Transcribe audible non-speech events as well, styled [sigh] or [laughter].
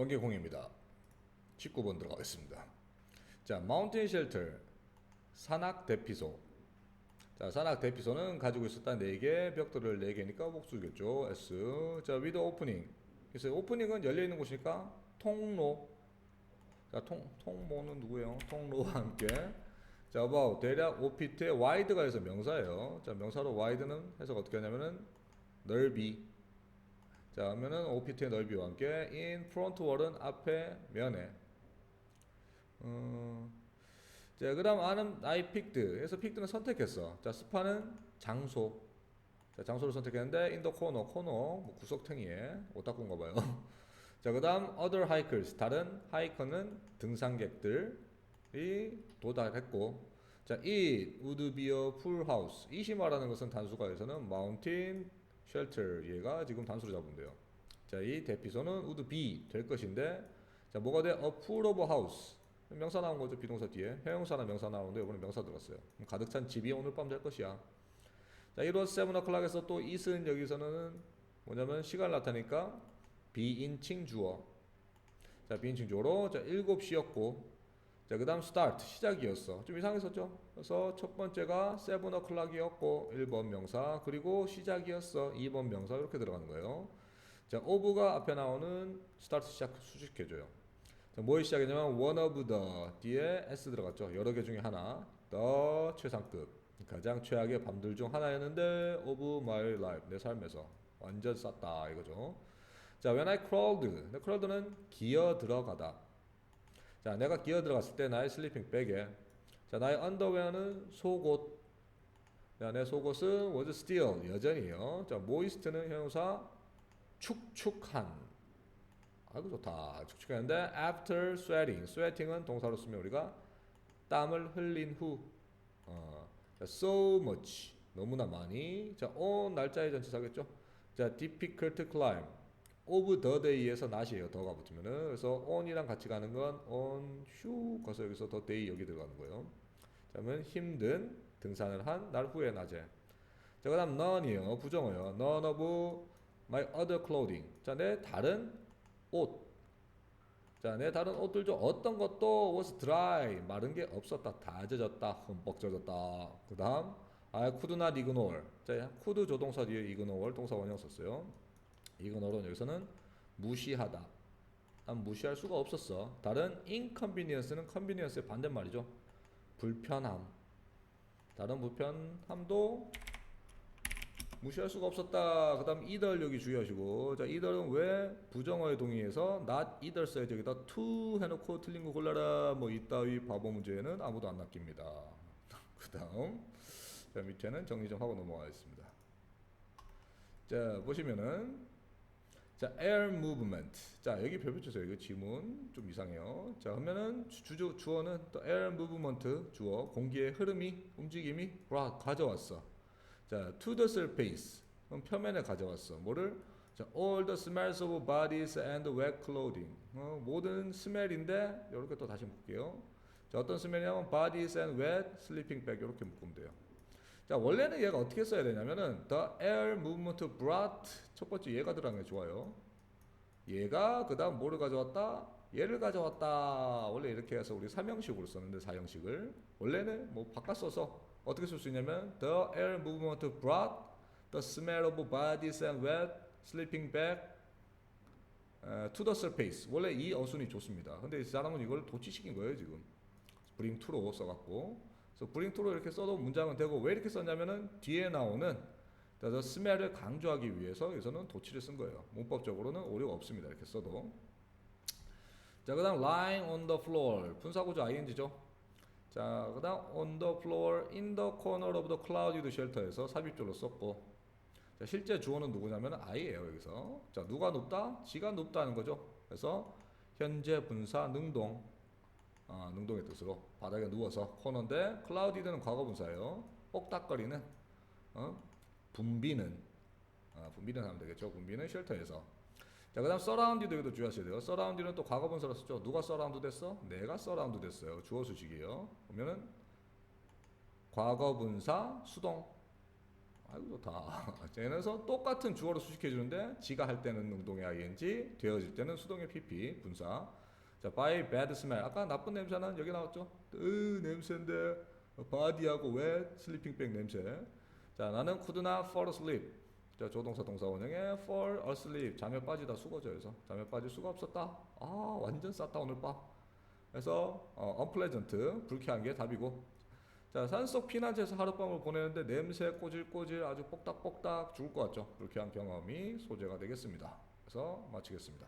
번개공입니다. 19번 들어가겠습니다. 자, 마운틴 쉘터 산악 대피소. 자, 산악 대피소는 가지고 있었다 4개, 벽돌을 4개니까 복수겠죠. S. 자, 위드 오프닝. 그래서 오프닝은 열려 있는 곳이니까 통로. 자, 통 통모는 누구예요? 통로와 함께. 자, about 대략 5피트에 wide가 해서 명사예요. 자, 명사로 wide는 해석 어떻게 하냐면은 넓이. 자, 하면은 5피트의 넓이와 함께 in front wall은 앞에 면에. 어, 자, 그 다음 아는 I picked. 해서 picked는 선택했어. 자, 스파는 장소. 자, 장소를 선택했는데 in the corner, 코너 뭐 구석탱이에 오타쿠인가 봐요. [laughs] 자, 그 다음 other hikers. 다른 하이커는 등산객들이 도달했고 자, it would be a full house. 이시 말하는 것은 단수가에서는 mountain shelter 얘가 지금 단수로 돼요. 자, 이 대피소는 would be 될 것인데 자, 뭐가 돼? a full of house. 명사 나온 거죠, 비동사 뒤에. 형용사나 명사 나오는데 이번에 명사. 그럼 가득 찬 집이 오늘 밤 될 것이야. 자, 1월 7 o'clock에서 또 it은 여기서는 뭐냐면 시간을 나타내니까 비인칭 주어. 자, 비인칭 주어로 자, 7시였고 자, 그 다음 start, 시작이었어. 좀 이상했었죠? 그래서 첫 번째가 7 o'clock이었고, 1번 명사, 그리고 시작이었어. 2번 명사, 이렇게 들어가는 거예요. 자, of가 앞에 나오는 start 시작 수식해줘요. 자, 뭐에 시작이냐면, one of the, 뒤에 s 들어갔죠. 여러 개 중에 하나. the 최상급. 가장 최악의 밤들 중 하나였는데, of my life. 내 삶에서. 완전 쌌다. 이거죠. 자, when I crawled. crawled는 기어 들어가다. 자, 내가 기어 들어갔을 때 나의 슬리핑 백에 자, 나의 언더웨어는 속옷. 자, 내 속옷은 was still 여전히요. 자, moist는 형용사 축축한. 아이고 좋다. 축축했는데 after sweating. sweating은 동사로 쓰면 우리가 땀을 흘린 후. 어, 자, so much. 너무나 많이. 자, on 날짜의 전치사겠죠. 자, difficult climb. Of the day에서 not이에요. 더가 붙으면은 그래서 on이랑 같이 가는 건 on 휴 가서 여기서 the day 여기 들어가는 거예요. 자, 그러면 힘든 등산을 한 날 후에 낮에. 자, 그 다음 none이요. 부정어요. none of my other clothing. 자, 내 다른 옷. 자, 내 다른 옷들 중 어떤 것도 was dry. 마른 게 없었다. 다 젖었다. 흠뻑 젖었다. 그 다음 I could not ignore. 자, could 조동사 뒤에 ignore 동사 원형 썼어요. 이거너론 여기서는 무시하다. 난 무시할 수가 없었어. 다른 inconvenience는 convenience의 반대말이죠. 불편함. 다른 불편함도 무시할 수가 없었다. 그 다음 either 여기 주의하시고 자 either은 왜 부정어의 동의에서 not either 써야지 여기다 to 해놓고 틀린 거 골라라 뭐 이따위 바보 문제에는 아무도 안 낚입니다. [laughs] 그 다음 자 밑에는 정리 좀 하고 넘어가겠습니다. 자 보시면은 자, air movement. 자, 여기 별표 주세요. 이거 지문 좀 이상해요. 자, 그러면은 주 주 주어는 또 air movement 주어 공기의 흐름이 움직임이 와 가져왔어. 자, to the surface. 그럼 표면에 가져왔어. 뭐를? 자, all the smells of bodies and wet clothing. 어, 모든 smell인데 이렇게 또 다시 묶을게요. 자, 어떤 스멜이냐면 bodies and wet sleeping bag 이렇게 묶으면 돼요. 자 원래는 얘가 어떻게 써야 되냐면은 the air movement brought 첫 번째 얘가 들어간 게 좋아요. 얘가 그다음 뭐를 가져왔다? 얘를 가져왔다. 원래 이렇게 해서 우리 삼형식으로 썼는데 사형식을 원래는 뭐 바꿔 써서 어떻게 쓸 수 있냐면 the air movement brought the smell of bodies and wet sleeping bag 어, to the surface. 원래 이 어순이 좋습니다. 근데 이 사람은 이걸 도치시킨 거예요 지금. bring to로 써갖고. 그래서 to로 이렇게 써도 문장은 되고 왜 이렇게 썼냐면은 뒤에 나오는 the smell을 강조하기 위해서 여기서는 도치를 쓴 거예요. 문법적으로는 오류가 없습니다. 이렇게 써도. 자, 그 다음 lying on the floor 분사구조 ing죠. 자, 그 다음 on the floor in the corner of the clouded shelter에서 삽입절로 썼고. 자, 실제 주어는 누구냐면 I예요, 여기서. 자, 누가 눕다? 지가 눕다는 거죠. 그래서 현재 분사 능동 아, 능동의 뜻으로 바닥에 누워서 코너인데 클라우디드는 과거 분사예요. 뽁닥거리는 어? 붐비는 아, 붐비는 하면 되겠죠. 붐비는 쉘터에서 자, 그 다음 서라운디드 여기도 주의하셔야 돼요. 서라운디는 또 과거 분사로 썼죠. 누가 서라운드 됐어? 내가 서라운드 됐어요. 주어 수식이에요. 보면은 과거 분사 수동 아이고 좋다. [laughs] 쟤네서 똑같은 주어로 수식해 주는데 지가 할 때는 능동의 ing, 되어질 때는 수동의 pp 분사. 자, by bad smell. 아까 나쁜 냄새 는 여기 나왔죠? 으 냄새인데 바디하고 왜 슬리핑백 냄새. 자, 나는 could not fall asleep. 자, 조동사 동사 원형에 fall asleep. 잠에 빠지다 수거져서 잠에 빠질 수가 없었다. 아, 완전 쌌다 오늘 밤. 그래서 어, unpleasant 불쾌한 게 답이고 자 산속 피난처에서 하룻밤을 보내는데 냄새 꼬질꼬질 아주 뽁닥뽁닥 죽을 것 같죠 불쾌한 경험이 소재가 되겠습니다 그래서 마치겠습니다